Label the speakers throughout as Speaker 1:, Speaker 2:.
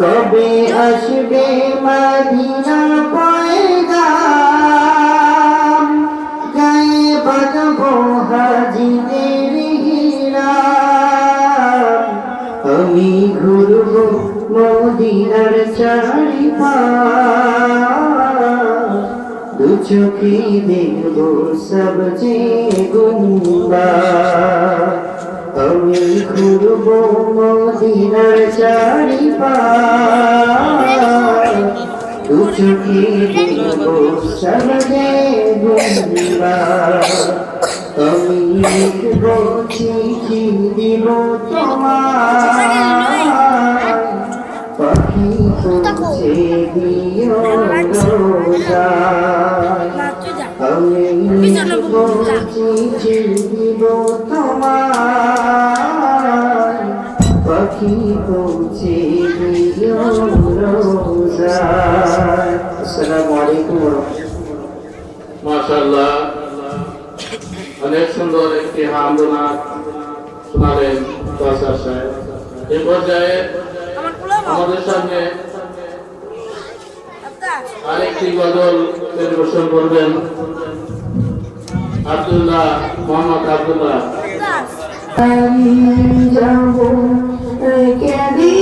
Speaker 1: কবে আসবে মদিনা পয়গাম, গায়ে বাঁধবো হাজিদের হেরা আমি ঘুরব মদিনার চারিপাশ। দু চোখে দেখব সব যে গুম্বা। আমি ঘুরব মদিনার দু চোখে দেখব সব আমি লিখব চিঠি দিব তোমার আমি লিখব চিঠি পাখি পৌঁছে দিও রোজায় আসসালামু আলাইকুম
Speaker 2: মাশাআল্লাহ। অনেক সুন্দর একটি হামদোনা শোনালেন সাহেব। এই পর্যায়ে আমাদের সামনে আরেকটি গজল পরিবেশন করবেন। আব্দুল্লাহ মোহাম্মদ আব্দুল্লাহ।
Speaker 1: আমি যাব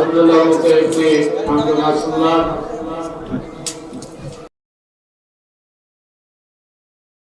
Speaker 2: আব্দুল্লাহ মুখে একটি শুনলাম